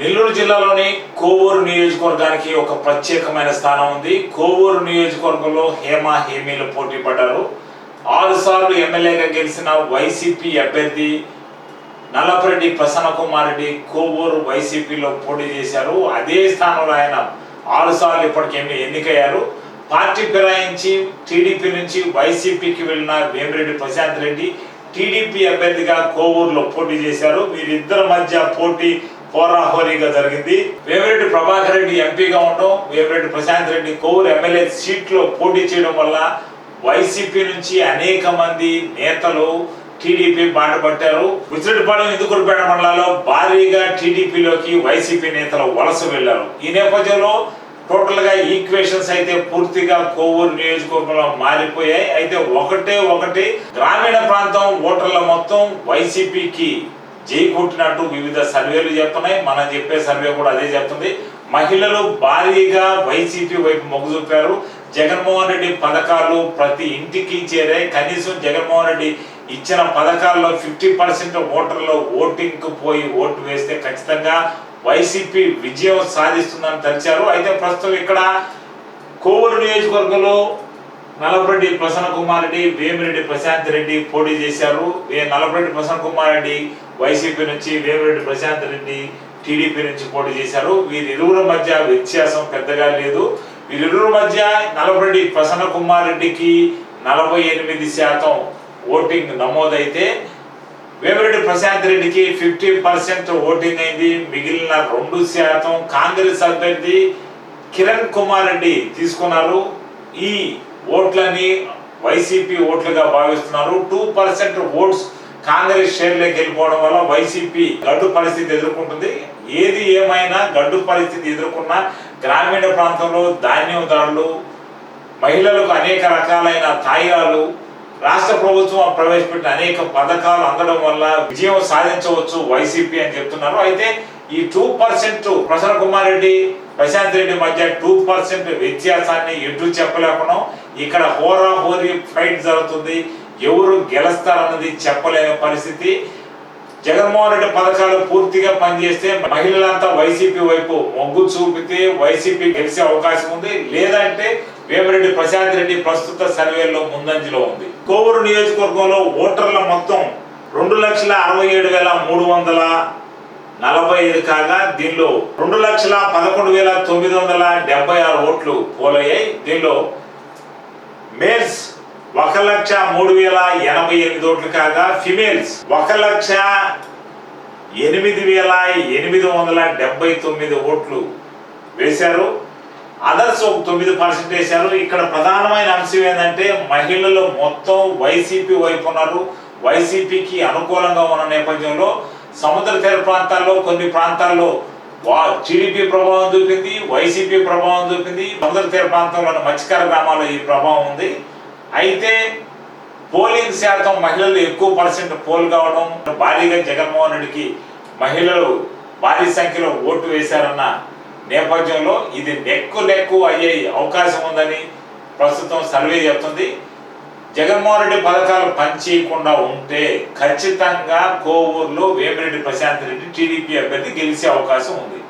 నెల్లూరు జిల్లాలోని కోవూరు నియోజకవర్గానికి ఒక ప్రత్యేకమైన స్థానం ఉంది. కోవూరు నియోజకవర్గంలో హేమ హేమీలు పోటీ పడ్డారు. ఆరు సార్లు ఎమ్మెల్యేగా గెలిచిన వైసీపీ అభ్యర్థి నల్లపరెడ్డి ప్రసన్న కుమార్ రెడ్డి కోవూరు వైసీపీలో పోటీ చేశారు. అదే స్థానంలో ఆయన ఆరు సార్లు ఇప్పటికే ఎన్నికయ్యారు. పార్టీ ఫిరాయించి టీడీపీ నుంచి వైసీపీకి వెళ్ళిన వేమిరెడ్డి ప్రశాంత్ రెడ్డి టీడీపీ అభ్యర్థిగా కోవూరులో పోటీ చేశారు. వీరిద్దరి మధ్య పోటీ హోరాహోరీగా జరిగింది. వేమిరెడ్డి ప్రభాకర్ రెడ్డి ఎంపీగా ఉండడం వేమిరెడ్డి ప్రశాంత్ రెడ్డి కోవూరు ఎమ్మెల్యే సీట్లో పోటీ చేయడం వల్ల వైసీపీ నుంచి అనేక మంది నేతలు టీడీపీ బాట పట్టారు. విసిరిపాలెం ఇందుకురిపేట మండలాల్లో భారీగా టీడీపీలోకి వైసీపీ నేతలు వలస వెళ్ళారు ఈ నేపథ్యంలో టోటల్గా ఈక్వేషన్స్ అయితే పూర్తిగా కోవూరు నియోజకవర్గంలో మారిపోయాయి. అయితే ఒకటే ఒకటి గ్రామీణ ప్రాంతం ఓటర్ల మొత్తం వైసీపీకి కొట్టినట్టు వివిధ సర్వేలు చెప్తున్నాయి మనం చెప్పే సర్వే కూడా అదే చెప్తుంది. మహిళలు భారీగా వైసీపీ వైపు మొగ్గు చూపారు. జగన్మోహన్ రెడ్డి పథకాలు ప్రతి ఇంటికి చేరాయి కనీసం జగన్మోహన్ రెడ్డి ఇచ్చిన పథకాల్లో ఫిఫ్టీ పర్సెంట్ ఓటర్లు ఓటింగ్కు పోయి ఓటు వేస్తే ఖచ్చితంగా వైసీపీ విజయం సాధిస్తుందని తలిచారు. అయితే ప్రస్తుతం ఇక్కడ కోవూరు నియోజకవర్గంలో నలభరెడ్డి ప్రసన్న కుమార్ రెడ్డి వేమిరెడ్డి ప్రశాంత్ రెడ్డి పోటీ చేశారు. ఏ నలభరెడ్డి ప్రసన్న కుమార్ రెడ్డి వైసీపీ నుంచి వేమిరెడ్డి ప్రశాంత్ రెడ్డి టీడీపీ నుంచి పోటీ చేశారు. వీరిరువుల మధ్య వ్యత్యాసం పెద్దగా లేదు. వీరిరువుల మధ్య నలభరెడ్డి ప్రసన్న కుమార్ రెడ్డికి నలభై ఎనిమిది శాతం ఓటింగ్ నమోదైతే వేమిరెడ్డి ప్రశాంత్ రెడ్డికి ఫిఫ్టీ పర్సెంట్ ఓటింగ్ అయింది. మిగిలిన రెండు శాతం కాంగ్రెస్ అభ్యర్థి కిరణ్ కుమార్ రెడ్డి తీసుకున్నారు. ఈ ఓట్లని వైసీపీ ఓట్లుగా భావిస్తున్నారు. టూ పర్సెంట్ ఓట్స్ కాంగ్రెస్ షేర్లోకి వెళ్ళిపోవడం వల్ల వైసీపీ గడ్డు పరిస్థితి ఎదుర్కొంటుంది. ఏది ఏమైనా గడ్డు పరిస్థితి ఎదుర్కొన్న గ్రామీణ ప్రాంతంలో ధాన్యం ధరలు మహిళలకు అనేక రకాలైన తాయిలాలు రాష్ట్ర ప్రభుత్వం ప్రవేశపెట్టిన అనేక పథకాలు అందడం వల్ల విజయం సాధించవచ్చు వైసీపీ అని చెప్తున్నారు. అయితే ఈ టూ పర్సెంట్ ప్రసన్న కుమార్ రెడ్డి ప్రశాంత్ రెడ్డి మధ్య టూ పర్సెంట్ వ్యత్యాసాన్ని ఎటు చెప్పలేకుండా ఇక్కడ హోరా హోరీ ఫైట్ జరుగుతుంది. ఎవరు గెలుస్తారన్నది చెప్పలేని పరిస్థితి. జగన్మోహన్ రెడ్డి పథకాలు పూర్తిగా పనిచేస్తే మహిళలంతా వైసీపీ వైపు మొగ్గు చూపితే వైసీపీ గెలిచే అవకాశం ఉంది. లేదంటే వేమిరెడ్డి ప్రశాంత్ రెడ్డి ప్రస్తుత సర్వేలో ముందంజలో ఉంది. కోవూరు నియోజకవర్గంలో ఓటర్ల మొత్తం రెండు లక్షల అరవై ఏడు వేల మూడు వందల నలభై ఐదు కాగా దీనిలో రెండు లక్షల పదకొండు వేల తొమ్మిది వందల డెబ్బై ఆరు ఓట్లు పోలయ్యాయి. దీనిలో మేల్స్ ఒక లక్ష మూడు వేల ఎనభై ఎనిమిది ఓట్లు కాగా ఫిమేల్స్ ఒక లక్ష ఎనిమిది వేల ఎనిమిది వందల డెబ్బై తొమ్మిది ఓట్లు వేశారు. అదర్స్ ఒక తొమ్మిది పర్సెంట్ వేశారు. ఇక్కడ ప్రధానమైన అంశం ఏంటంటే మహిళలు మొత్తం వైసీపీ వైపు ఉన్నారు. వైసీపీకి అనుకూలంగా ఉన్న నేపథ్యంలో సముద్ర తీర ప్రాంతాల్లో కొన్ని ప్రాంతాల్లో వా టీడీపీ ప్రభావం చూపింది వైసీపీ ప్రభావం చూపింది సముద్ర తీర ప్రాంతంలోని మత్స్యకార గ్రామాల్లో ఈ ప్రభావం ఉంది. అయితే పోలింగ్ శాతం మహిళలు ఎక్కువ పర్సెంట్ పోల్ కావడం భారీగా జగన్మోహన్ రెడ్డికి మహిళలు భారీ సంఖ్యలో ఓటు వేశారన్న నేపథ్యంలో ఇది నెక్కు నెక్కు అయ్యే అవకాశం ఉందని ప్రస్తుతం సర్వే చెప్తుంది. జగన్మోహన్ రెడ్డి పథకాలు పనిచేయకుండా ఉంటే ఖచ్చితంగా కోవూరులో వేమిరెడ్డి ప్రశాంత్ రెడ్డి టీడీపీ అభ్యర్థి గెలిచే అవకాశం ఉంది.